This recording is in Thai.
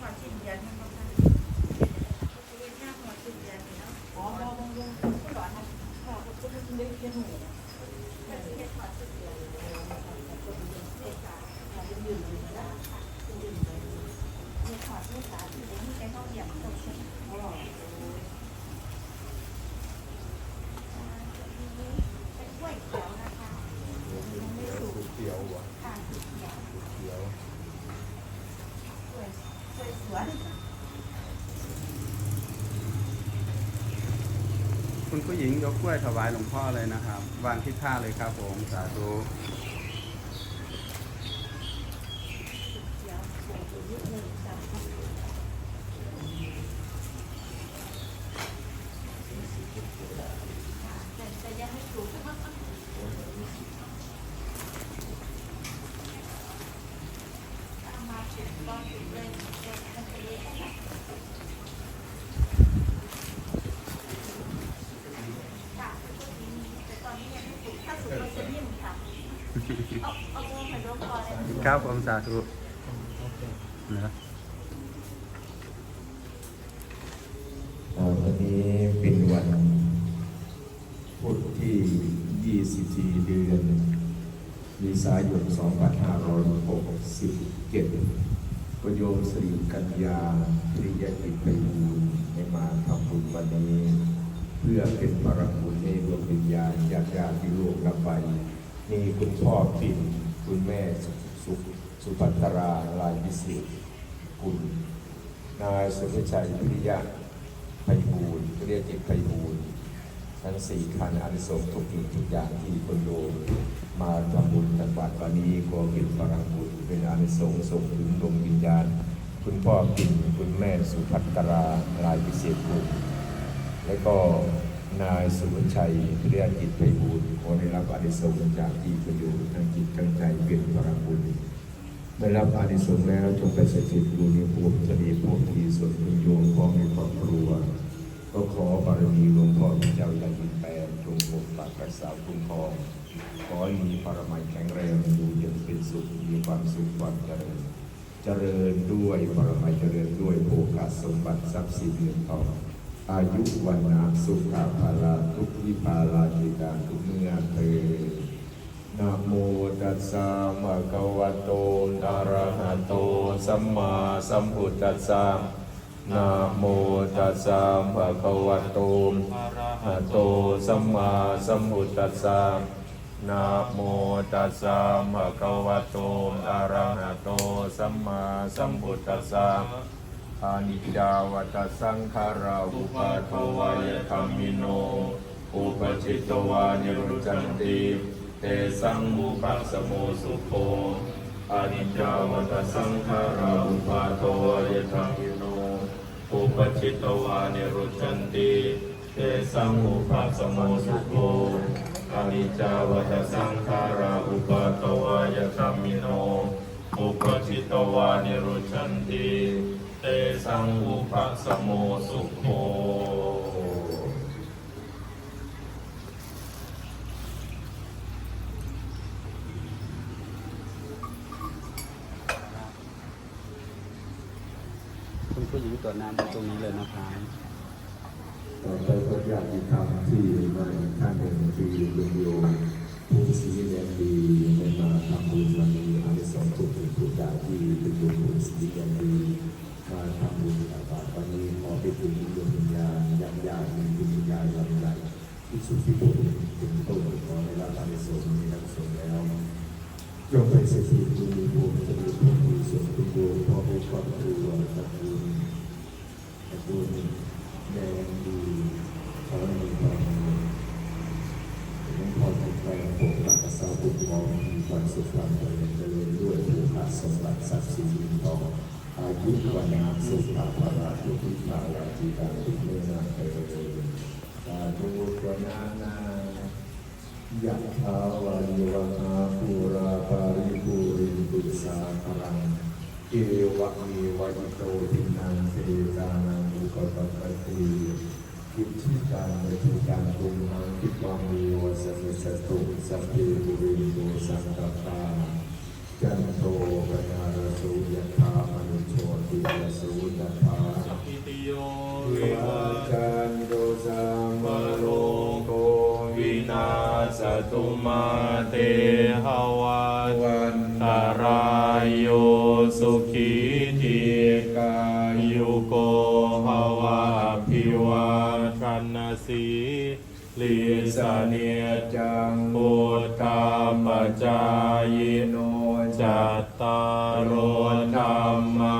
หัวชิ้นเอ๋อมองลงผู้นไม่ได้นหปข้าเบต คุณผู้หญิงยกกล้วยถวายหลวงพ่อเลยนะครับ วางที่ท่าเลยครับผม สาธุ ครับผมสาธุนะวันนี้เป็นวันพุธที่ 24 เดือนมีสายน2567ประโยมสรีกัญญาปริยกิจไปบูรณ์ให้มาทำบุญวันนี้ เพื่อเป็นพระบุญในดวงวิญญาณญาติญาติที่ล่วงลับไป มีคุณพ่อปิ่นคุณแม่สุสุสุภัทราลายพิเศษคุณนายสุภชัยพิริยะไพบูลย์เรียกจิตไพบูลย์ทั้งสี่คันอานิสงส์ทุกสิ่งทุกอย่างที่คนโยมมาทำบุญตักบาตรวันนี้ขอเป็นพลังบุญเป็นอานิสงส์ส่งถึงดวงวิญญาณ คุณพ่อปิ่นคุณแม่สุภัตราลายพิเศษบุญและก็ นายสุภชัยพิริยะจิตไพบูลย์ขอได้รับอานิสงส์จากที่คนโยมทั้งจิตทั้งใจเป็นพลังบุญได้รับอานิสงส์แล้วจงไปสถิตอยู่ในภูมิจะมีภูมิที่ส่วนคุโยมพ่อในครอบครัว ก็ขอบารมีหลวงพ่อพระเจ้าอย่ยิ่งแปลจงปกปักรักษาคุ้มครอง ขอให้มีปรมัยแข็งแรงอยู่เย็นเป็นสุขมีความสุขความเจริญ เจริญด้วยปรมัยเจริญด้วยโภคสมบัติทรัพย์สินเงินทอง อายุวันนาสุขภาลาทุกขิภาลาจิกาทุกเมื่อเธอนะโมตัสสะมะคะวะโตอะระหะโตสัมมาสัมพุทธัสสะนะโมตัสสะมะคะวะโตอะระหะโตสัมมาสัมพุทธัสสะนะโมตัสสะมะคะวะโตอะระหะโตสัมมาสัมพุทธัสสะ อานิจจาวัตสังขาราอุปาโทวายธรรมิโน อุปจิตตวานิรุจันติ เตสังมุปัสสโมสุโภอานิจจาวัตสังขาราอุปาโทยธรรมิโน อุปจิตตวานิรุจันติเตสังมุปัสสโมสุโภอานิจจาวัตสังขาราอุปาโทยธรรมิโน อุปจิตตวานิรุจันติ เตสังมุปัสสโมสุโภคุณผู้หญิงตัวจน้ำตรงนี้เลยนะครับต่อไปก็ญาติธรรมที่มาท่านเป็นคือลุงโยมผู้ศรีแดงดีได้มาทำบุญวันนี้อานิสงส์ทุกสิ่งทุกอย่างที่เป็นโยมผู้ศรีแดงดีมา ทำบุญตักบาตรวันนี้ขอไปถึงดวงวิญญาณญาติญาติมีดวงวิญญาณลำใหญ่ที่สุดที่บุญถึงต้นขอได้รับอานิสงส์นี้รับสงฆ์แล้วยกไปเสถิตอยู่ในภูมิจะมีภูมิที่สุดคุณโยมพ่อผู้ครอบครัวตระกูลตระกูลแดงดีขอให้มีความมีความแข็งแรงปกปักรักษาปกครองมีความสุขความเจริญเจริญด้วยภูขาสมบัติทรัพย์สินเงินทอ อายุวันนาสุขภาพราทุกทิศทางราชีการทุกเมนาเถิดสาธุวันนานายะถาวาริวหาภูราปาริภูรินตุสาครังเอวะเมวะอิโตทินังเสกานังอุปปัปติกิจชิตังเมตุการตุมหังคิปังเมวสมิสตุสัพเพบุริโตสังกปาจันโทปนาระสุยะธาม ติยสุยะธาอิติโยวิวาจันโตสัมมาโลโกวินาศตุมาเตหวัตวันตารายโยสุขีทีกายุโกภวะอภิวาทนาสีลิสเนียจังพุทธาปจายโนจัตตารโอธรรมา